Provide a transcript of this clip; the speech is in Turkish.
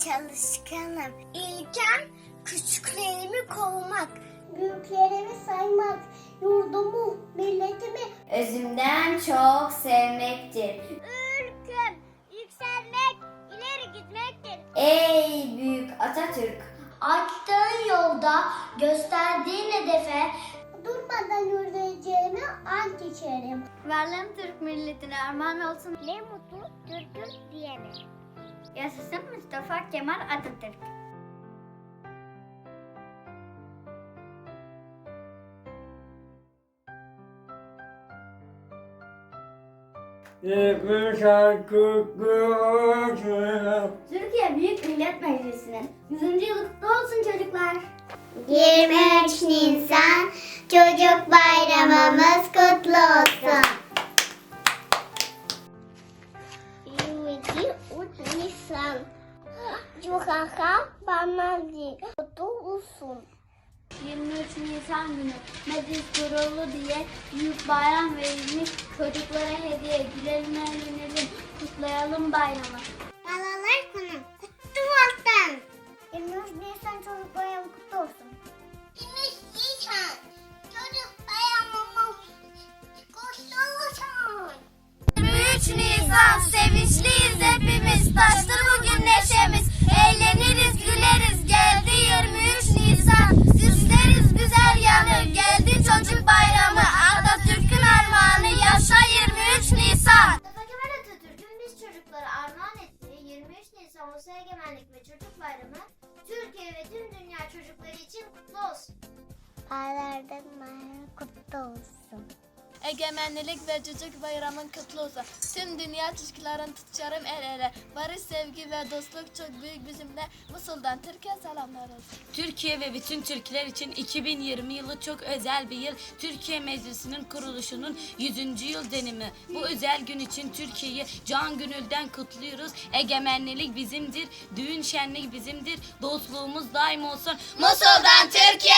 çalışkanım. İlkem küçüklerimi korumak, büyüklerimi saymak, yurdumu, milletimi özümden çok sevmektir. Ülküm yükselmek, ileri gitmektir. Ey büyük Atatürk! Açtığın yolda gösterdiğin hedefe durmadan yürüyeceğimi ant içerim. Varlığım Türk milletine armağan olsun. Ne mutlu Türk'üm diyene. Yaşasın Mustafa Kemal Atatürk. Türkiye Büyük Millet Meclisi'nin 100. yılı kutlu olsun çocuklar. 23 Nisan Çocuk Bayramımız kutlu 23 Nisan Çocuk Bayramımız kutlu olsun. 23 Nisan günü meclis kurulu diye büyük bayram verilmiş çocuklara hediye gülelim eğlenelim kutlayalım bayramı. Babalar günü kutlu olsun. 23 Nisan Çocuk Bayramı kutlu olsun. 23 Nisan Çocuk Bayramımız kutlu olsun. 23 Nisan sevinçliyiz hepimiz taştır Egemenlik ve Çocuk Bayramı Türkiye ve tüm dünya çocukları için kutlu olsun. Paylardan bayramı kutlu olsun. Egemenlik ve Çocuk Bayramın kutlu olsun. Tüm dünya çocukların tutuşarım el ele. Barış, sevgi ve dostluk çok büyük bizimle. Musul'dan Türkiye selamlar olsun. Türkiye ve bütün Türkler için 2020 yılı çok özel bir yıl. Türkiye Meclisi'nin kuruluşunun 100. yıl dönümü. Bu özel gün için Türkiye'yi can gönülden kutluyoruz. Egemenlik bizimdir, düğün şenlik bizimdir. Dostluğumuz daim olsun. Musul'dan Türkiye.